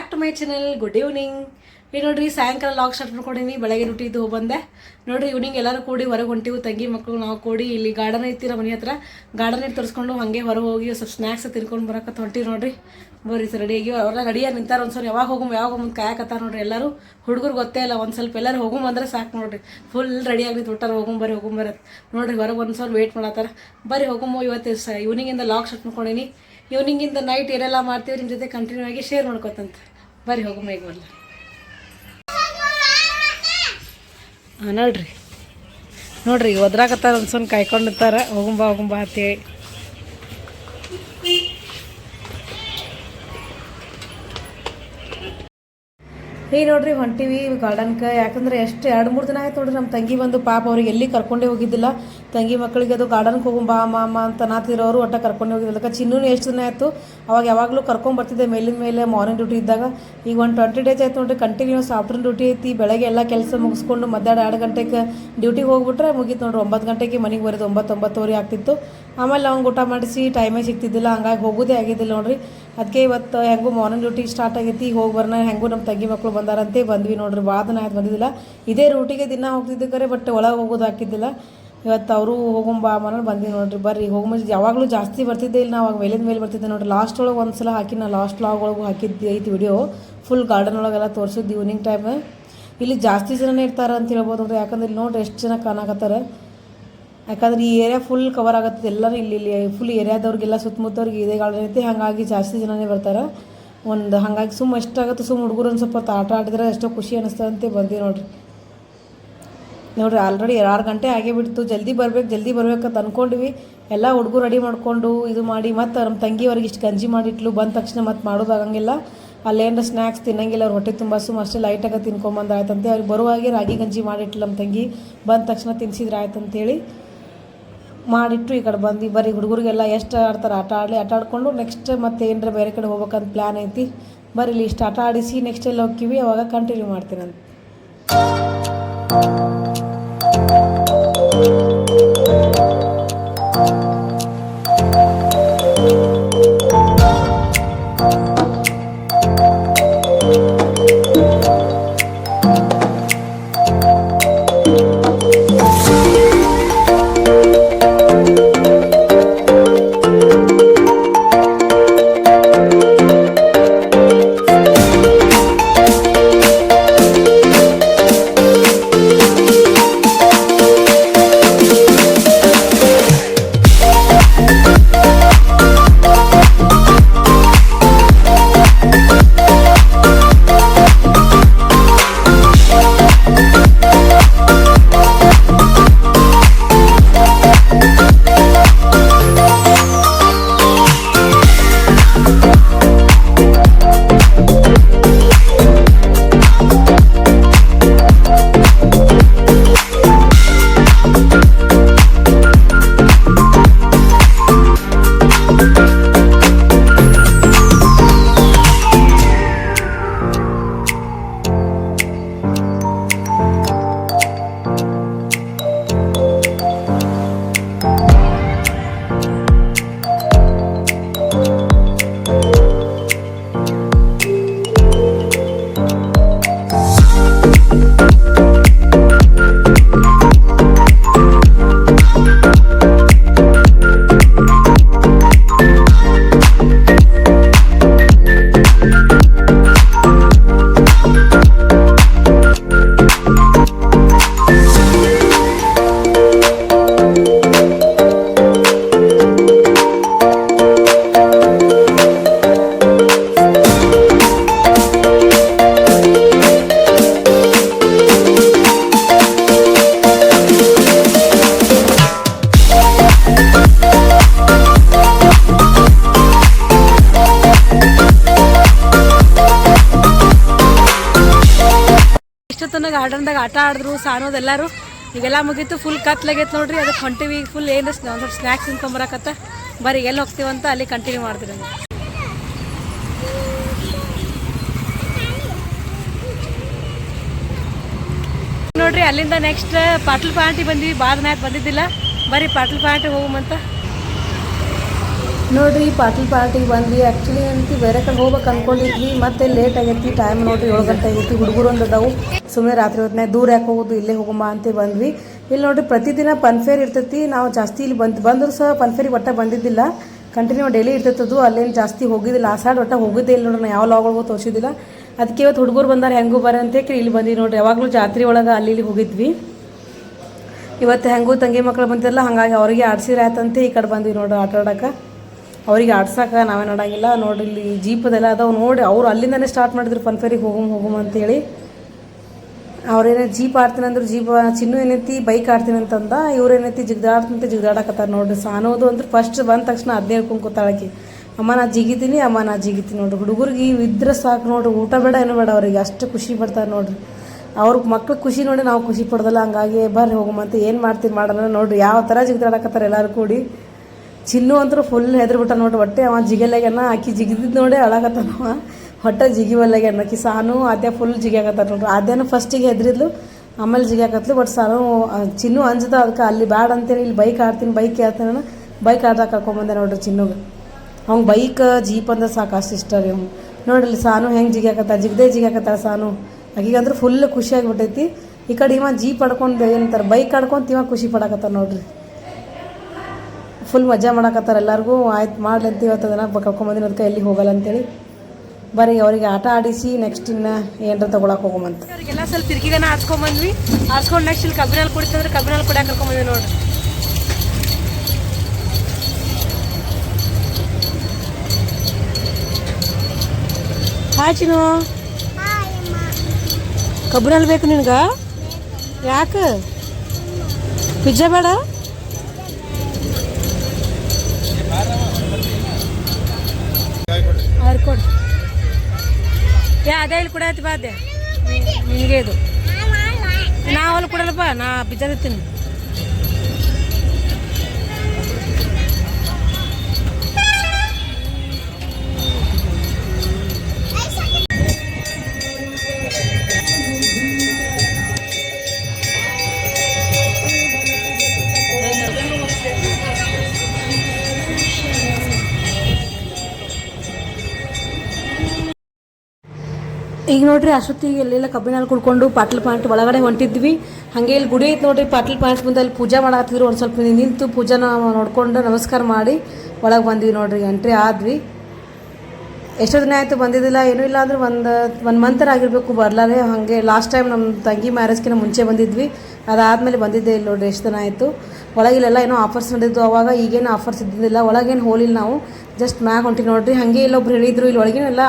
Back to my channel good evening ಈಗ ನೋಡ್ರಿ, ಸಾಯಂಕಾಲ ಲಾಗ್ ಸ್ಟಾರ್ಟ್ ಮಾಡ್ಕೊಂಡಿನಿ ಬೆಳಗ್ಗೆ ಹೋಗಿ ಬಂದೆ. ನೋಡ್ರಿ ಈವ್ನಿಂಗ್ ಎಲ್ಲರೂ ಕೂಡಿ ಹೊರಗೆ ಹೊಂಟಿವು. ತಂಗಿ ಮಕ್ಕಳು ನಾವು ಕೂಡಿ ಇಲ್ಲಿ ಗಾರ್ಡನ್ ಐತಿರ ಮನೆ ಹತ್ರ. ಗಾರ್ಡನ್ ಇಟ್ಟು ತರಿಸ್ಕೊಂಡು ಹಾಗೆ ಹೊರಗೆ ಹೋಗಿ ಸ್ವಲ್ಪ ಸ್ನ್ಯಾಕ್ಸ್ ತಿನ್ಕೊಂಡು ಬರಕತ್ತ ಹೊಂಟಿವಿ ನೋಡ್ರಿ. ಬರ್ರಿ ಸರ್ ರೆಡಿಯಾಗಿ ಅವರೆಲ್ಲ ರೆಡಿಯಾಗಿ ನಿಂತಾರ ಒಂದು ಸಲ ಯಾವಾಗ ಹೋಗಮ್ ಯಾವಾಗ ಹೋಗಮ್ ಕಾಯಕತ್ತಾರ ನೋಡ್ರಿ ಎಲ್ಲರೂ. ಹುಡುಗರು ಗೊತ್ತೇ ಇಲ್ಲ, ಒಂದು ಸ್ವಲ್ಪ ಎಲ್ಲರೂ ಹೋಗಮ್ ಅಂದ್ರೆ ಸಾಕು ನೋಡ್ರಿ. ಫುಲ್ ರೆಡಿ ಆಗಿ ತೊಟ್ಟಾರ ಹೋಗಮ್ ಬರ್ರಿ ಹೋಗಮ್ ಬರತ್ ನೋಡ್ರಿ, ಹೊರಗೆ ಒಂದು ಸಲ ವೇಟ್ ಮಾಡತ್ತಾರ. ಬರ್ರಿ ಹೋಗಮ್ಮ ಇವತ್ತು ಸ ಈವ್ನಿಂಗಿಂದ ಲಾಗ್ ಸ್ಟಾರ್ಟ್ ಮಾಡ್ಕೊಂಡಿನಿ. ಈವ್ನಿಂಗಿಂದ ನೈಟ್ ಏನೆಲ್ಲ ಮಾಡ್ತೀವಿ ನಿಮ್ಮ ಜೊತೆ ಕಂಟಿನ್ಯೂ ಆಗಿ ಶೇರ್ ಮಾಡ್ಕೊತಂತ. ಬರ್ರಿ ಹೋಗಮ್ಮ ಈಗ ಮೊದಲು ಹಾಂ ನೋಡ್ರಿ. ನೋಡ್ರಿ ಒದ್ರಾಕತ್ತಾರ ಒಂದು ಕಾಯ್ಕೊಂಡಿರ್ತಾರೆ ಕಾಯ್ಕೊಂಡಿರ್ತಾರ. ಹೋಗುಂಬ ಹೋಗುಂಬಾ ಅಂತೇಳಿ. ಈಗ ನೋಡ್ರಿ ಹೊಂಟಿವಿ ಗಾರ್ಡನ್ಗೆ ಯಾಕಂದ್ರೆ ಎಷ್ಟು ಎರಡು ಮೂರು ದಿನ ಆಯ್ತು ನೋಡ್ರಿ ನಮ್ಮ ತಂಗಿ ಬಂದು ಪಾಪ ಅವ್ರಿಗೆ ಎಲ್ಲಿ ಕರ್ಕೊಂಡೇ ಹೋಗಿದ್ದಿಲ್ಲ. ತಂಗಿ ಮಕ್ಕಳಿಗೆ ಅದು ಗಾರ್ಡನ್ಗೆ ಹೋಗು ಬಾ ಅಮ್ಮ ಅಮ್ಮ ಅಂತ ನಾತಿರೋರು ಒಟ್ಟ ಕರ್ಕೊಂಡು ಹೋಗಿದ್ದಿಲ್ಲ. ಚಿನ್ನೂ ಎಷ್ಟು ದಿನ ಆಯಿತು? ಅವಾಗ ಯಾವಾಗಲೂ ಕರ್ಕೊಂಡು ಬರ್ತಿದ್ದೆ ಮೇಲಿನ ಮೇಲೆ ಮಾರ್ನಿಂಗ್ ಡ್ಯೂಟಿ ಇದ್ದಾಗ. ಈಗ ಒಂದು ಟ್ವೆಂಟಿ ಡೇಸ್ ಆಯ್ತು ನೋಡ್ರಿ ಕಂಟಿನ್ಯೂಸ್ ಆಫ್ಟರ್ನೂನ್ ಡ್ಯೂಟಿ ಐತಿ, ಬೆಳಗ್ಗೆ ಎಲ್ಲ ಕೆಲಸ ಮುಗಿಸ್ಕೊಂಡು ಮಧ್ಯಾಹ್ನ ಎರಡು ಗಂಟೆಗೆ ಡ್ಯೂಟಿಗೆ ಹೋಗ್ಬಿಟ್ರೆ ಮುಗೀತು ನೋಡ್ರಿ. ಒಂಬತ್ತು ಗಂಟೆಗೆ ಮನೆಗೆ ಬರೋದು ಒಂಬತ್ತು ಒಂಬತ್ತುವರೆ ಆಗ್ತಿತ್ತು. ಆಮೇಲೆ ಅವ್ನು ಊಟ ಮಾಡಿಸಿ ಟೈಮೇ ಸಿಗ್ತಿದ್ದಿಲ್ಲ, ಹಂಗಾಗಿ ಹೋಗೋದೇ ಆಗಿದ್ದಿಲ್ಲ ನೋಡ್ರಿ. ಅದಕ್ಕೆ ಇವತ್ತು ಹೆಂಗೂ ಮಾರ್ನಿಂಗ್ ಡ್ಯೂಟಿ ಸ್ಟಾರ್ಟ್ ಆಗೈತಿ, ಹೋಗಿ ಬರೋಣ, ಹೆಂಗೂ ನಮ್ಮ ತಂಗಿ ಮಕ್ಕಳು ಬಂದಾರಂತೆ, ಬಂದ್ವಿ ನೋಡ್ರಿ ಭಾಳ ದಿನ ಆಯ್ತು ಬಂದಿದ್ದಿಲ್ಲ. ಇದೇ ರೂಟಿಗೆ ದಿನ ಹೋಗ್ತಿದ್ದೆ ಕರೆ ಬಟ್ ಒಳಗೆ ಹೋಗೋದು ಹಾಕಿದ್ದಿಲ್ಲ. ಇವತ್ತು ಅವರು ಹೋಗುಂಬಾ ಮನೇಲಿ ಬಂದ್ವಿ ನೋಡ್ರಿ. ಬರ್ರಿ ಹೋಗೋ ಯಾವಾಗಲೂ ಜಾಸ್ತಿ ಬರ್ತಿದ್ದೆ ಇಲ್ಲ, ನಾವು ಅವಾಗ ಮೇಲಿಂದ ಮೇಲೆ ಬರ್ತಿದ್ದೆ ನೋಡ್ರಿ. ಲಾಸ್ಟ್ ಒಳಗೆ ಒಂದು ಸಲ ಹಾಕಿ ನಾ ಲಾಸ್ಟ್ ಲಾಗ್ ಒಳಗೆ ಹಾಕಿದ್ದು ಐತಿ ವಿಡಿಯೋ ಫುಲ್ ಗಾರ್ಡನ್ ಒಳಗೆಲ್ಲ ತೋರಿಸಿದ್ದು ಈವ್ನಿಂಗ್ ಟೈಮ್ ಇಲ್ಲಿ ಜಾಸ್ತಿ ಜನನೇ ಇರ್ತಾರೆ ಅಂತ ಹೇಳ್ಬೋದು ನೋಡ್ರಿ. ಯಾಕಂದ್ರೆ ಇಲ್ಲಿ ನೋಡ್ರಿ ಎಷ್ಟು ಜನ ಕಾಣಕತ್ತಾರ. ಯಾಕಂದ್ರೆ ಈ ಏರಿಯಾ ಫುಲ್ ಕವರ್ ಆಗುತ್ತೆ. ಎಲ್ಲರೂ ಇಲ್ಲಿ ಇಲ್ಲಿ ಫುಲ್ ಏರಿಯಾದವ್ರಿಗೆಲ್ಲ ಸುತ್ತಮುತ್ತವ್ರಿಗೆ ಇದೇ ಐತಿ ಹಾಗಾಗಿ ಜಾಸ್ತಿ ಜನನೇ ಬರ್ತಾರೆ. ಒಂದು ಹಾಗಾಗಿ ಸುಮ್ಮ ಎಷ್ಟಾಗುತ್ತೆ ಸುಮ್ಮ ಹುಡುಗರು ಒಂದು ಸ್ವಲ್ಪ ಆಟ ಆಡಿದ್ರೆ ಎಷ್ಟೋ ಖುಷಿ ಅನಿಸ್ತದಂತೆ ಬಂದಿ ನೋಡ್ರಿ. ನೋಡ್ರಿ ಆಲ್ರೆಡಿ ಆರು ಗಂಟೆ ಆಗೇ ಬಿಡ್ತು. ಜಲ್ದಿ ಬರ್ಬೇಕು, ಜಲ್ದಿ ಬರ್ಬೇಕಂತ ಅಂದ್ಕೊಂಡ್ವಿ ಎಲ್ಲ ಹುಡುಗರು ರೆಡಿ ಮಾಡಿಕೊಂಡು ಇದು ಮಾಡಿ ಮತ್ತು ನಮ್ಮ ತಂಗಿಯವ್ರಿಗೆ ಇಷ್ಟು ಗಂಜಿ ಮಾಡಿಟ್ಲು. ಬಂದ ತಕ್ಷಣ ಮತ್ತು ಮಾಡೋದಾಗಂಗಿಲ್ಲ ಅಲ್ಲೇನಾರ ಸ್ನ್ಯಾಕ್ಸ್ ತಿನ್ನಂಗಿಲ್ಲ. ಅವ್ರ ಹೊಟ್ಟೆ ತುಂಬ ಸುಮ್ಮ ಅಷ್ಟೇ ಲೈಟಾಗಿ ತಿನ್ಕೊಂಬಂದು ಆಯ್ತಂತೆ. ಅವ್ರಿಗೆ ಬರುವಾಗೆ ರಾಗಿ ಗಂಜಿ ಮಾಡಿಟ್ಲು ನಮ್ಮ ತಂಗಿ. ಬಂದ ತಕ್ಷಣ ತಿನ್ಸಿದ್ರೆ ಆಯ್ತಂತೇಳಿ. ಮಾಡಿಟ್ಟು ಈ ಕಡೆ ಬಂದು ಬರೀ ಹುಡುಗರಿಗೆಲ್ಲ ಎಷ್ಟು ಆಡ್ತಾರೆ ಆಟ ಆಡಲಿ, ಆಟ ಆಡಿಕೊಂಡು ನೆಕ್ಸ್ಟ್ ಮತ್ತೆ ಏನರ ಬೇರೆ ಕಡೆ ಹೋಗ್ಬೇಕಂತ ಪ್ಲ್ಯಾನ್ ಐತಿ. ಬರೀ ಇಲ್ಲಿ ಇಷ್ಟು ಆಟ ಆಡಿಸಿ ನೆಕ್ಸ್ಟ್ ಎಲ್ಲ ಹೋಗ್ತೀವಿ, ಅವಾಗ ಕಂಟಿನ್ಯೂ ಮಾಡ್ತೀನಿ ಮಾಡ್ತೀನಂತ ಇಷ್ಟೊತ್ತನ ಗಾರ್ಡನ್ದಾಗ ಆಟ ಆಡಿದ್ರು, ಸಾಣೋದು ಎಲ್ಲರೂ. ಈಗೆಲ್ಲ ಮುಗೀತು ಫುಲ್ ಕತ್ಲಾಗೈತೆ ನೋಡ್ರಿ. ಅದಕ್ಕೆ ಹೊಂಟಿವಿ ಫುಲ್ ಏನು ಸ್ವಲ್ಪ ಸ್ನ್ಯಾಕ್ಸ್ ತಿನ್ಕೊಂಬರಕತ್ತ ಬರೀ ಎಲ್ಲಿ ಹೋಗ್ತೀವಂತ ಅಲ್ಲಿ ಕಂಟಿನ್ಯೂ ಮಾಡ್ತೀವಿ ನೋಡ್ರಿ, ಅಲ್ಲಿಂದ ನೆಕ್ಸ್ಟ್ ಪಾಟ್ಲ್ ಪಾಂಟಿ ಬಂದ್ವಿ. ದಿನ ಬಂದಿದ್ದಿಲ್ಲ. ಬರೀ ಪಾಟಲ್ ಪಾರ್ಟಿ ಹೋಗುಮಂತ? ನೋಡ್ರಿ, ಪಾಟಲ್ ಪಾರ್ಟಿಗೆ ಬಂದ್ವಿ. ಆ್ಯಕ್ಚುಲಿ ಅಂತ ಬೇರೆ ಕಡೆ ಹೋಗ್ಬೇಕು ಅನ್ಕೊಂಡಿದ್ವಿ. ಮತ್ತೆ ಲೇಟ್ ಆಗೈತಿ ಟೈಮ್ ನೋಡ್ರಿ ಏಳು ಗಂಟೆ ಆಗೈತಿ. ಹುಡುಗರು ಒಂದು ಅದಾವು. ಸುಮ್ಮನೆ ರಾತ್ರಿ ಹೊತ್ತಿನಾಗ ದೂರ ಯಾಕೆ ಹೋಗೋದು, ಇಲ್ಲೇ ಹೋಗಮ್ಮ ಅಂತ ಬಂದ್ವಿ. ಇಲ್ಲಿ ನೋಡ್ರಿ, ಪ್ರತಿದಿನ ಪನ್ಫೇರ್ ಇರ್ತೈತಿ. ನಾವು ಜಾಸ್ತಿ ಇಲ್ಲಿ ಬಂದು, ಬಂದರೂ ಸಹ ಪನ್ಫೇರಿಗೆ ಒಟ್ಟ ಬಂದಿದ್ದಿಲ್ಲ. ಕಂಟಿನ್ಯೂ ಡೈಲಿ ಇರ್ತೈತದು. ಅಲ್ಲೇನು ಜಾಸ್ತಿ ಹೋಗಿದ್ದಿಲ್ಲ. ಆ ಸೈಡ್ ಒಟ್ಟ ಹೋಗಿದ್ದೆ ಇಲ್ಲ ನೋಡ್ರಿ. ಯಾವ ಲಾಗೊಳಗೂ ತೋರಿಸಿದ್ದಿಲ್ಲ. ಅದಕ್ಕೆ ಇವತ್ತು ಹುಡುಗರು ಬಂದಾರೆ, ಹೆಂಗೂ ಬರ ಅಂತ ಇಲ್ಲಿ ಬಂದಿ ನೋಡ್ರಿ. ಯಾವಾಗಲೂ ಜಾತ್ರೆ ಒಳಗೆ ಅಲ್ಲಿ ಇಲ್ಲಿ ಹೋಗಿದ್ವಿ. ಇವತ್ತು ಹೆಂಗೂ ತಂಗಿ ಮಕ್ಳು ಬಂದಿರಲ್ಲ, ಹಾಗಾಗಿ ಅವರಿಗೆ ಆಯ್ತಂತೆ. ಈ ಕಡೆ ಬಂದ್ವಿ ನೋಡ್ರಿ ಆಟ ಆಡೋಕೆ ಅವ್ರಿಗೆ ಆಡ್ಸೋಕೆ ನಾವೇ ನೋಡೋಂಗಿಲ್ಲ ನೋಡ್ರಿ ಇಲ್ಲಿ ಜೀಪದೆಲ್ಲ ಅದಾವೆ ನೋಡಿ, ಅವ್ರು ಅಲ್ಲಿಂದನೇ ಸ್ಟಾರ್ಟ್ ಮಾಡಿದ್ರು ಫನ್ಫೇರಿಗೆ ಹೋಗಮ್ ಹೋಗಮ್ ಅಂತೇಳಿ. ಅವ್ರೇನೇ ಜೀಪ್ ಆಡ್ತೀನಿ ಅಂದ್ರೆ ಜೀಪ್, ಚಿನ್ನು ಏನೈತಿ ಬೈಕ್ ಆಡ್ತೀನಿ ಅಂತಂದ. ಇವ್ರು ಏನೈತಿ, ಜಿಗ್ದಾಡ್ತಂತ ಜಿಗ್ದಾಡಕತ್ತಾರ ನೋಡ್ರಿ ಸಾನೋದು ಅಂದ್ರೆ ಫಸ್ಟ್ ಬಂದ ತಕ್ಷಣ ಅದನ್ನೇ ಹೇಳ್ಕೊಂಡು ಅಮ್ಮ ನಾ ಜಿಗಿತೀನಿ, ಅಮ್ಮ ನಾ ಜಿಗಿತೀನಿ ನೋಡ್ರಿ ಹುಡುಗರಿಗೆ ಇದ್ರೆ ಸಾಕು ನೋಡ್ರಿ ಊಟ ಬೇಡ, ಏನು ಬೇಡ ಅವ್ರಿಗೆ. ಅಷ್ಟು ಖುಷಿ ಪಡ್ತಾರೆ ನೋಡ್ರಿ. ಅವ್ರ ಮಕ್ಳು ಖುಷಿ ನೋಡಿ ನಾವು ಖುಷಿ ಪಡ್ದಲ್ಲ, ಹಂಗಾಗಿ ಬರ್ರಿ ಹೋಗಮಂತ ಏನು ಮಾಡ್ತೀರಿ ಮಾಡೋಣ ನೋಡ್ರಿ. ಯಾವ ಥರ ಜಿಗ್ದಾಡಕತ್ತಾರ ಎಲ್ಲರೂ ಕೂಡಿ. ಚಿನ್ನು ಅಂತೂ ಫುಲ್ ಹೆದ್ರುಬಿಟ್ಟ ನೋಡ್ರಿ, ಹೊಟ್ಟೆ ಅವ ಜಿಗಲ್ಲಾಗ್ಯಾನ ಆಕಿ ಜಿಗಿದಿದ್ದು ನೋಡಿ ಅಳಾಗತ್ತಾನವ ಹೊಟ್ಟೆ ಜಿಗಿವಲ್ಲಾಗ್ಯಾನ ಆಕಿ ಸಾನು ಅದೇ ಫುಲ್ ಜಿಗ್ಯಾಕತ್ತಾರ ನೋಡ್ರಿ. ಅದೇನು ಫಸ್ಟಿಗೆ ಹೆದ್ರಿದ್ಲು, ಆಮೇಲೆ ಜಿಗ್ಯಾಕತ್ಲು ಬಟ್ ಸಾನು ಚಿನ್ನು ಅಂಜದ ಅದಕ್ಕೆ, ಅಲ್ಲಿ ಬ್ಯಾಡ ಅಂತೇಳಿ ಇಲ್ಲಿ ಬೈಕ್ ಆಡ್ತೀನಿ ಬೈಕ್ ಹೇಳ್ತಾನ ಬೈಕ್ ಆಡ್ದಾಗ ಕರ್ಕೊಂಬಂದೆ ನೋಡ್ರಿ ಚಿನ್ನುಗೆ. ಅವ್ನು ಬೈಕ್ ಜೀಪ್ ಅಂದ್ರೆ ಸಾಕು ಅಷ್ಟು ಇಷ್ಟ ರೀ ಅವ್ನು ನೋಡ್ರಿ ಸಾನು ಹೆಂಗೆ ಜಿಗ್ಯಾಕತ್ತ ಜಿಗದೇ ಜಿಗ್ಯಾಕತ್ತಾಳ ಸಾನು. ಆಕಿಗಂದ್ರೆ ಫುಲ್ ಖುಷಿಯಾಗಿಬಿಟ್ಟೈತಿ. ಈ ಕಡೆ ಇವ ಜೀಪ್ ಆಡ್ಕೊಂಡು ಏನಂತಾರೆ ಬೈಕ್ ಆಡ್ಕೊಂತ ಇವ ಖುಷಿ ಪಡಕತ್ತಾರ ನೋಡ್ರಿ. ಫುಲ್ ಮಜಾ ಮಾಡಕತ್ತಾರ ಎಲ್ಲರಿಗೂ. ಆಯ್ತು ಮಾಡ್ಲಿ ಅಂತ ಇವತ್ತು ಅದನ್ನ ಕರ್ಕೊಂಬಂದಿನ ಅದಕ್ಕೆ ಎಲ್ಲಿ ಹೋಗಲ್ಲ ಅಂತೇಳಿ. ಬರೀ ಅವರಿಗೆ ಆಟ ಆಡಿಸಿ ನೆಕ್ಸ್ಟ್ ಇನ್ನ ಏನರ ತಗೊಳಕ್ಕೆ ಹೋಗಮಂತ. ಅವ್ರಿಗೆಲ್ಲ ಸ್ವಲ್ಪ ತಿರ್ಗಿಗನ ಆಡ್ಸ್ಕೊಂಬಂದ್ವಿ. ಆಡ್ಸ್ಕೊಂಡು ನೆಕ್ಸ್ಟ್ ಇಲ್ಲಿ ಕಬ್ಬಿನಲ್ಲಿ ಕುಡಿತಂದ್ರೆ ಕಬ್ಬಿನಲ್ಲಿ ಕುಡಿಯಾಕ ಕರ್ಕೊಂಬಂದ್ವಿ ನೋಡ್ರಿ. ಹಾಯ್ ಚಿನ್ನು. ಕಬ್ಬಿನಲ್ಲಿ ಬೇಕು ನಿನ್ಗ? ಯಾಕೆ? ಪಿಜ್ಜಾ ಬೇಡ? ಅವ್ರು ಕೊಡು. ಯಾ ಅದೇ ಇಲ್ಲಿ ಕೂಡ ಬಾ ಅದೇ. ನಿನಗೆ ಇದು. ನಾವಲ್ಲಿ ಕೊಡಲ್ಲಪ್ಪ ನಾ ಪಿಜ್ಜಾ ತಿಂತೀನಿ. ಈಗ ನೋಡ್ರಿ ಅಷ್ಟೊತ್ತಿಗೆ ಎಲ್ಲೆಲ್ಲ ಕಬ್ಬಿನಲ್ಲಿ ಕುಡ್ಕೊಂಡು ಪಾಟ್ಲ್ ಪಾಯಿಂಟ್ ಒಳಗಡೆ ಹೊಂಟಿದ್ವಿ. ಹಾಗೆ ಇಲ್ಲಿ ಗುಡಿ ಐತೆ ನೋಡ್ರಿ, ಪಾಟ್ಲ್ ಪಾಯಿಂಟ್ ಮುಂದೆ ಅಲ್ಲಿ ಪೂಜೆ ಮಾಡಾತಿದ್ರು ಒಂದು ಸ್ವಲ್ಪ ನಿಂತು ಪೂಜೆನ ನೋಡ್ಕೊಂಡು ನಮಸ್ಕಾರ ಮಾಡಿ ಒಳಗೆ ಬಂದ್ವಿ ನೋಡ್ರಿ, ಎಂಟ್ರಿ ಆದ್ವಿ. ಎಷ್ಟೋ ದಿನ ಆಯಿತು ಬಂದಿದ್ದಿಲ್ಲ, ಏನೂ ಇಲ್ಲ ಅಂದ್ರೆ ಒಂದು ಒಂದು ಮಂತರ ಆಗಿರಬೇಕು, ಬರಲಾರೆ ಹಾಗೆ. ಲಾಸ್ಟ್ ಟೈಮ್ ನಮ್ಮ ತಂಗಿ ಮ್ಯಾರೇಜ್ಗಿಂತ ಮುಂಚೆ ಬಂದಿದ್ವಿ. ಅದಾದಮೇಲೆ ಬಂದಿದ್ದೆ ಇಲ್ಲಿ ನೋಡಿರಿ, ಎಷ್ಟು ದಿನ ಆಯಿತು. ಒಳಗಿಲ್ಲೆಲ್ಲ ಏನೋ ಆಫರ್ಸ್ ನಡೆದಿದ್ದು ಅವಾಗ ಈಗೇನು ಆಫರ್ಸ್ ಇದ್ದಿದ್ದಿಲ್ಲ. ಒಳಗೇನು ಹೋಲಿಲ್ಲ ನಾವು. ಜಸ್ಟ್ ಮ್ಯಾಗ ಹೊಂಟಿ ನೋಡಿರಿ. ಹಾಗೆ ಇಲ್ಲೊಬ್ರು ಹೇಳಿದ್ರು, ಇಲ್ಲಿ ಒಳಗೇನೆಲ್ಲ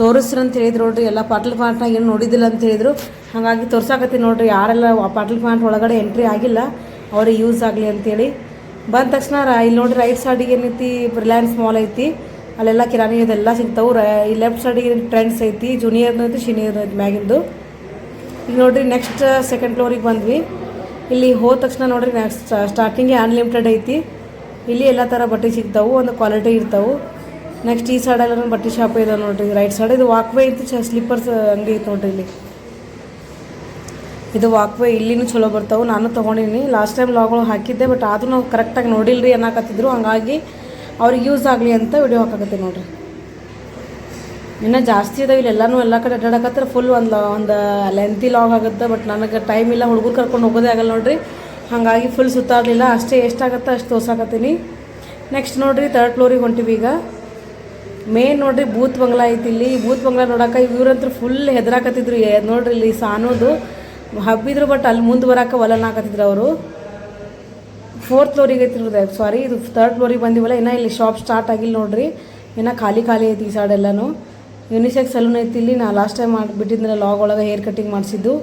ತೋರಿಸ್ರಿ ಅಂತ ಹೇಳಿದ್ರು ನೋಡಿರಿ. ಎಲ್ಲ ಪಾಟ್ಲ್ ಪಾಟ್ನಾಗ ಏನು ನೋಡಿದ್ದಿಲ್ಲ ಅಂತ ಹೇಳಿದ್ರು. ಹಾಗಾಗಿ ತೋರ್ಸಾಕತ್ತೀನಿ ನೋಡ್ರಿ. ಯಾರೆಲ್ಲ ಪಾಟಲ್ ಪಾಂಟ್ ಒಳಗಡೆ ಎಂಟ್ರಿ ಆಗಿಲ್ಲ, ಅವ್ರಿಗೆ ಯೂಸ್ ಆಗಲಿ ಅಂತೇಳಿ. ಬಂದ ತಕ್ಷಣ ಇಲ್ಲಿ ನೋಡಿರಿ ರೈಟ್ ಸೈಡಿಗೆ ಏನೈತಿ ರಿಲಯನ್ಸ್ ಮಾಲ್ ಐತಿ. ಅಲ್ಲೆಲ್ಲ ಕಿರಾಣಿ ಇದೆಲ್ಲ ಸಿಗ್ತಾವೆ. ರ ಲೆಫ್ಟ್ ಸೈಡಿಗೆ ಟ್ರೆಂಡ್ಸ್ ಐತಿ ಜೂನಿಯರ್ನ ಐತಿ ಸೀನಿಯರ್ ಐತಿ ಮ್ಯಾಗಿಂದು. ಈಗ ನೋಡಿರಿ ನೆಕ್ಸ್ಟ್ ಸೆಕೆಂಡ್ ಫ್ಲೋರಿಗೆ ಬಂದ್ವಿ. ಇಲ್ಲಿ ಹೋದ ತಕ್ಷಣ ನೋಡ್ರಿ ನೆಕ್ಸ್ಟ್ ಸ್ಟಾರ್ಟಿಂಗೇ ಅನ್ಲಿಮಿಟೆಡ್ ಐತಿ. ಇಲ್ಲಿ ಎಲ್ಲ ಥರ ಬಟ್ಟೆ ಸಿಗ್ತಾವೆ, ಒಂದು ಕ್ವಾಲಿಟಿ ಇರ್ತಾವೆ. ನೆಕ್ಸ್ಟ್ ಈ ಸೈಡೆಲ್ಲ ಬಟ್ಟೆ ಶಾಪ್ ಇದೆ ನೋಡಿರಿ. ರೈಟ್ ಸೈಡ್ ಇದು ವಾಕ್ವೇ ಐತಿ ಸ್ಲಿಪ್ಪರ್ಸ್ ಅಂಗಡಿ ಇತ್ತು ನೋಡ್ರಿ ಇಲ್ಲಿ. ಇದು ವಾಕ್ವೇ ಇಲ್ಲಿನೂ ಚಲೋ ಬರ್ತಾವೆ. ನಾನು ತೊಗೊಂಡಿನಿ. ಲಾಸ್ಟ್ ಟೈಮ್ ಲಾಗ್ಗಳು ಹಾಕಿದ್ದೆ ಬಟ್ ಆದರೂ ನಾವು ಕರೆಕ್ಟಾಗಿ ರೀ ಅನ್ನಕತ್ತಿದ್ರು. ಹಂಗಾಗಿ ಅವ್ರಿಗೆ ಯೂಸ್ ಆಗಲಿ ಅಂತ ವಿಡಿಯೋ ಹಾಕಕತ್ತೆ ನೋಡಿರಿ. ಇನ್ನು ಜಾಸ್ತಿ ಇದಾವೆ ಇಲ್ಲಿ ಎಲ್ಲನೂ ಎಲ್ಲ ಕಡೆ ಅಡ್ಡಾಡಕತ್ತರ ಫುಲ್ ಒಂದು ಒಂದು ಲೆಂತಿ ಲಾಗ್ ಆಗುತ್ತೆ ಬಟ್ ನನಗೆ ಟೈಮ್ ಇಲ್ಲ, ಹುಡುಗರು ಕರ್ಕೊಂಡು ಹೋಗೋದೇ ಆಗಲ್ಲ ನೋಡ್ರಿ. ಹಾಗಾಗಿ ಫುಲ್ ಸುತ್ತಾಡಲಿಲ್ಲ, ಅಷ್ಟೇ ಎಷ್ಟಾಗತ್ತೆ ಅಷ್ಟು ತೋರ್ಸಾಕತ್ತೀನಿ. ನೆಕ್ಸ್ಟ್ ನೋಡ್ರಿ ತರ್ಡ್ ಫ್ಲೋರಿಗೆ ಹೊಂಟಿವಿ ಈಗ. ಮೇನ್ ನೋಡ್ರಿ ಬೂತ್ ಬಂಗ್ಲಾ ಐತಿ ಇಲ್ಲಿ. ಬೂತ್ ಬಂಗ್ಲಾ ನೋಡಕ್ಕೆ ಇವ್ರಂತೂ ಫುಲ್ ಹೆದರಾಕತ್ತಿದ್ರು. ನೋಡ್ರಿ ಇಲ್ಲಿ ಸಾನೋದು. ಹಬ್ಬಿದ್ರು ಬಟ್ ಅಲ್ಲಿ ಮುಂದೆ ಬರಕ್ಕೆ ಒಲನಾಕತ್ತಿದ್ರು ಅವರು. ಫೋರ್ತ್ ಫ್ಲೋರಿಗೆ ಐತಿ ಸಾರಿ ಇದು ಥರ್ಡ್ ಫ್ಲೋರಿಗೆ ಬಂದಿವಲ್ಲ, ಇನ್ನೂ ಇಲ್ಲಿ ಶಾಪ್ ಸ್ಟಾರ್ಟ್ ಆಗಿಲ್ಲ ನೋಡ್ರಿ. ಇನ್ನು ಖಾಲಿ ಖಾಲಿ ಐತಿ ಈ ಸೈಡ್ ಎಲ್ಲನೂ. ಯುನಿಸೆಕ್ ಸಲೂನ್ ಐತಿ ಇಲ್ಲಿ, ನಾ ಲಾಸ್ಟ್ ಟೈಮ್ ಮಾಡಿಬಿಟ್ಟಿದ್ನಲ್ಲ ಲಾಗ್ ಒಳಗೆ ಹೇರ್ ಕಟಿಂಗ್ ಮಾಡಿಸಿದ್ದು.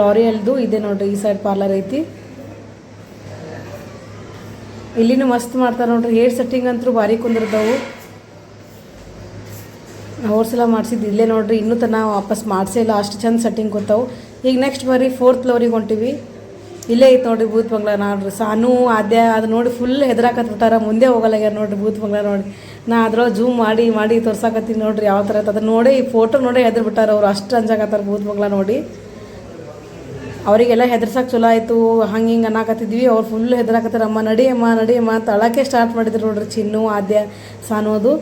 ಲಾರಿಯಲ್ದು ಇದೆ ನೋಡ್ರಿ, ಈ ಸೈಡ್ ಪಾರ್ಲರ್ ಐತಿ. ಇಲ್ಲಿನೂ ಮಸ್ತ್ ಮಾಡ್ತಾರೆ ನೋಡ್ರಿ ಹೇರ್ ಸೆಟ್ಟಿಂಗ್ ಅಂತೂ ಭಾರಿ ಕುಂದಿರ್ತಾವು. ಸಲ ಮಾಡಿಸಿದ್ದು ಇಲ್ಲೇ ನೋಡ್ರಿ, ಇನ್ನೂ ತನ ವಾಪಸ್ ಮಾಡಿಸೇ ಇಲ್ಲ, ಅಷ್ಟು ಚಂದ ಸೆಟ್ಟಿಂಗ್ ಗೊತ್ತಾವು ಈಗ ನೆಕ್ಸ್ಟ್ ಬರೀ ಫೋರ್ತ್ ಫ್ಲೋರಿಗೆ ಹೊಂಟಿವಿ. ಇಲ್ಲೇ ಐತೆ ನೋಡ್ರಿ ಭೂತ್ ಬಂಗ್ಲ ನೋಡ್ರಿ. ಸಾನು, ಆದ್ಯ, ಅದು ನೋಡಿ ಫುಲ್ ಹೆದರಾಕತ್ಬಿಟ್ಟಾರ. ಮುಂದೆ ಹೋಗಲ್ಲಾಗ್ಯಾರ ನೋಡ್ರಿ ಭೂತ್ ಬಂಗ್ಲ ನೋಡಿ. ನಾ ಅದ್ರೊಳಗೆ ಜೂಮ್ ಮಾಡಿ ಮಾಡಿ ತೋರ್ಸಾಕತ್ತೀನಿ ನೋಡ್ರಿ ಯಾವ ಥರ ಐತೆ. ಅದನ್ನ ನೋಡಿ ಈ ಫೋಟೋ ನೋಡಿ ಹೆದರ್ಬಿಟ್ಟಾರ ಅವ್ರು. ಅಷ್ಟು ಅಂಜಾಕತ್ತಾರ ಭೂತ್ ಬಂಗ್ಲ ನೋಡಿ. ಅವರಿಗೆಲ್ಲ ಹೆದರ್ಸಕ್ಕೆ ಚಲೋ ಆಯಿತು. ಹಂಗೆ ಹಿಂಗೆ ಅನ್ನಕತ್ತಿದ್ವಿ. ಅವ್ರು ಫುಲ್ ಹೆದರಾಕತ್ತಾರ. ಅಮ್ಮ, ನಡಿ ಅಮ್ಮ ನಡಿ ಅಮ್ಮ ಅಂತ ಅಳಕ್ಕೆ ಸ್ಟಾರ್ಟ್ ಮಾಡಿದ್ರು ನೋಡ್ರಿ ಚಿನ್ನು, ಆದ್ಯ ಸಾನೋದು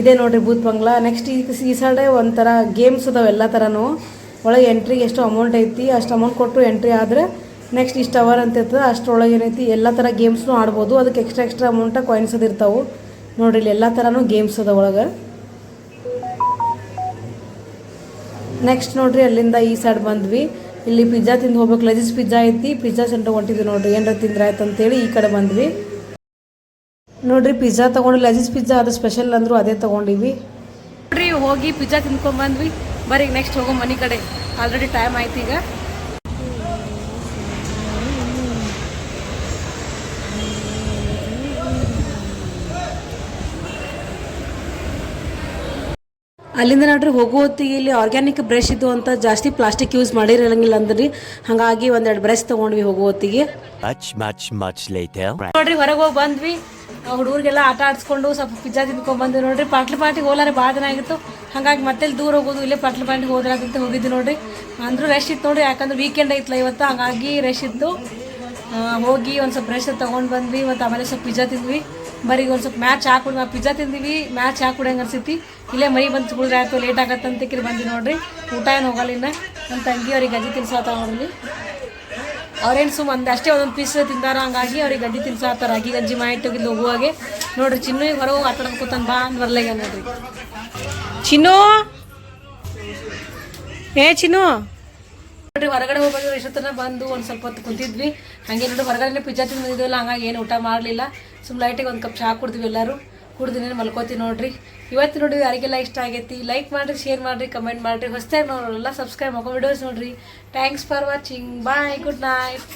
ಇದೇ ನೋಡ್ರಿ ಬೂತ್ ಬಂಗ್ಲಾ. ನೆಕ್ಸ್ಟ್ ಈ ಈ ಸೈಡೆ ಒಂಥರ ಗೇಮ್ಸ್ ಅದಾವೆ ಎಲ್ಲ ಥರನೂ ಒಳಗೆ ಎಂಟ್ರಿಗೆ ಎಷ್ಟು ಅಮೌಂಟ್ ಐತಿ. ಅಷ್ಟು ಅಮೌಂಟ್ ಕೊಟ್ಟು ಎಂಟ್ರಿ ಆದರೆ ನೆಕ್ಸ್ಟ್ ಇಷ್ಟು ಅವರ್ ಅಂತ ಇರ್ತದೆ, ಅಷ್ಟರೊಳಗೆ ಏನೈತಿ, ಎಲ್ಲ ಥರ ಗೇಮ್ಸ್ನೂ ಆಡ್ಬೋದು. ಅದಕ್ಕೆ ಎಕ್ಸ್ಟ್ರಾ ಎಕ್ಸ್ಟ್ರಾ ಅಮೌಂಟ ಕಾಯಿನ್ಸ್ ಅದು ಇರ್ತಾವೆ. ನೋಡ್ರಿ ಇಲ್ಲಿ ಎಲ್ಲ ಥರನೂ ಗೇಮ್ಸ್ ಅದ ಒಳಗೆ. ನೆಕ್ಸ್ಟ್ ನೋಡಿರಿ ಅಲ್ಲಿಂದ ಈ ಸೈಡ್ ಬಂದ್ವಿ. ಇಲ್ಲಿ ಪಿಜ್ಜಾ ತಿಂದು ಹೋಗ್ಬೇಕು. ಲಜೀಸ್ ಪಿಜ್ಜಾ ಐತಿ. ಪಿಜ್ಜಾ ಸೆಂಟರ್ ಹೊಂಟಿದ್ವಿ ನೋಡಿರಿ. ಏನಾರ ತಿಂದ್ರೆ ಆಯ್ತು ಅಂತೇಳಿ ಈ ಕಡೆ ಬಂದ್ವಿ. ನೋಡ್ರಿ ಪಿಜ್ಜಾ ತೊಗೊಂಡು ಲಜೀಸ್ ಪಿಜ್ಜಾ ಅದು ಸ್ಪೆಷಲ್ ಅಂದ್ರು ಅದೇ ತೊಗೊಂಡಿವಿ. ನೋಡ್ರಿ, ಹೋಗಿ ಪಿಜ್ಜಾ ತಿನ್ಕೊಂಡ್ ಬಂದ್ವಿ. ಬರೀ ನೆಕ್ಸ್ಟ್ ಹೋಗೋ ಮನೆ ಕಡೆ. ಆಲ್ರೆಡಿ ಟೈಮ್ ಆಯ್ತು ಈಗ. ಅಲ್ಲಿಂದ ನೋಡ್ರಿ ಹೋಗೋ ಹೊತ್ತಿಗೆ ಇಲ್ಲಿ ಆರ್ಗ್ಯಾನಿಕ್ ಬ್ರಷ್ ಇದ್ದು ಅಂತ ಜಾಸ್ತಿ ಪ್ಲಾಸ್ಟಿಕ್ ಯೂಸ್ ಮಾಡಿರಂಗಿಲ್ಲ ಅಂದ್ರಿ. ಹಾಗಾಗಿ ಒಂದೆರಡು ಬ್ರಷ್ ತಗೊಂಡ್ವಿ ಹೋಗೋ ಹೊತ್ತಿಗೆ. ನೋಡ್ರಿ ಹೊರಗೆ ಹೋಗಿ ಬಂದ್ವಿ. ಹುಡುಗರಿಗೆಲ್ಲ ಆಟ ಆಡಿಸ್ಕೊಂಡು ಸ್ವಲ್ಪ ಪಿಜ್ಜಾ ತಿನ್ಕೊಂಡ್ ಬಂದ್ವಿ ನೋಡ್ರಿ. ಪಾಟ್ಲಿ ಪಾಟಿಗೆ ಹೋಲಾರೆ ಭಾಳ ದಿನ ಆಗಿತ್ತು. ಹಾಗಾಗಿ ಮತ್ತೆ ದೂರ ಹೋಗೋದು ಇಲ್ಲೇ ಪಾಟ್ಲಿ ಪಾಟಿಗೆ ಹೋದ್ರಾಗಂತ ಹೋಗಿದ್ವಿ ನೋಡ್ರಿ. ಅಂದ್ರೂ ರಶ್ ಇತ್ತು ನೋಡ್ರಿ ಯಾಕಂದ್ರೆ ವೀಕೆಂಡ್ ಐತಲ್ಲ ಇವತ್ತು. ಹಂಗಾಗಿ ರಶ್ ಇತ್ತು. ಹೋಗಿ ಒಂದು ಸ್ವಲ್ಪ ಬ್ರಷ್ ತೊಗೊಂಡು ಬಂದ್ವಿ ಮತ್ತು ಆಮೇಲೆ ಸ್ವಲ್ಪ ಪಿಜ್ಜಾ ತಿಂದ್ವಿ. ಬರೀ ಒಂದು ಸ್ವಲ್ಪ ಮ್ಯಾಚ್ ಹಾಕೊಡ್ ಪಿಜ್ಜಾ ತಿಂದೀವಿ ಮ್ಯಾಚ್ ಹಾಕೊಡಂಗೆ ಅನ್ಸೈತಿ? ಇಲ್ಲೇ ಮೈ ಬಂದು ಕುಡಿದ್ರೆ ಆಯಿತು ಲೇಟ್ ಆಗತ್ತಂತ ಕಿರಿ ಬಂದಿ ನೋಡ್ರಿ. ಊಟ ಏನು ಹೋಗಲ್ಲ ಇನ್ನು. ನಮ್ಮ ತಂಗಿ ಅವ್ರಿಗೆ ಗಜ್ಜಿ ತಿನ್ಸಾತಾವ ನೋಡ್ರಿ. ಅವ್ರೇನು ಸುಮ್ಮ ಅಂದ ಅಷ್ಟೇ ಒಂದೊಂದು ಪೀಸ್ ತಿಂದಾರ ಹಂಗಾಗಿ ಅವ್ರಿಗೆ ಗಜ್ಜಿ ತಿನ್ಸಾತಾರ. ಅಗಿ ಗಜ್ಜಿ ಹೋಗಿದ್ದು ಹೋಗುವಾಗೆ ನೋಡ್ರಿ, ಚಿನ್ನು ಈಗ ಹೊರಗೆ ಹೋಗಿ ಆಟ ಕೂತಾನ ಬಾ ಅಂದ್ ಬರ್ಲಾಗ ನೋಡ್ರಿ. ಚಿನ್ನು! ಏ, ಚಿನ್ನು! ನೋಡ್ರಿ, ಹೊರಗಡೆ ಹೋಗಿ ಎಷ್ಟೊತ್ತನ ಬಂದು ಒಂದು ಸ್ವಲ್ಪ ಹೊತ್ತು ಕುಂತಿದ್ವಿ. ಹಂಗೆ ನೋಡಿ ಹೊರಗಡೆ ಪಿಜ್ಜಾ ತಿಂದಿದ್ವಲ್ಲ, ಹಂಗಾಗಿ ಏನು ಊಟ ಮಾಡಲಿಲ್ಲ. ಸುಮ್ಮ ಲೈಟಿಗೆ ಒಂದು ಕಪ್ ಚಹಾ ಕುಡ್ದ್ವಿ ಎಲ್ಲರೂ. ಕುಡ್ದಿನೇನು ಮಲ್ಕೋತೀವಿ ನೋಡ್ರಿ. ಇವತ್ತು ನೋಡಿ ಯಾರಿಗೆಲ್ಲ ಇಷ್ಟ ಆಗೈತಿ ಲೈಕ್ ಮಾಡಿರಿ ಶೇರ್ ಮಾಡಿರಿ ಕಮೆಂಟ್ ಮಾಡಿರಿ. ಹೊಸ್ದಾಗಿ ನೋಡೋಲ್ಲ ಸಬ್ಸ್ಕ್ರೈಬ್ ಮಾಡ್ಕೊಂಡು ವಿಡಿಯೋಸ್ ನೋಡ್ರಿ. Thanks for watching bye good night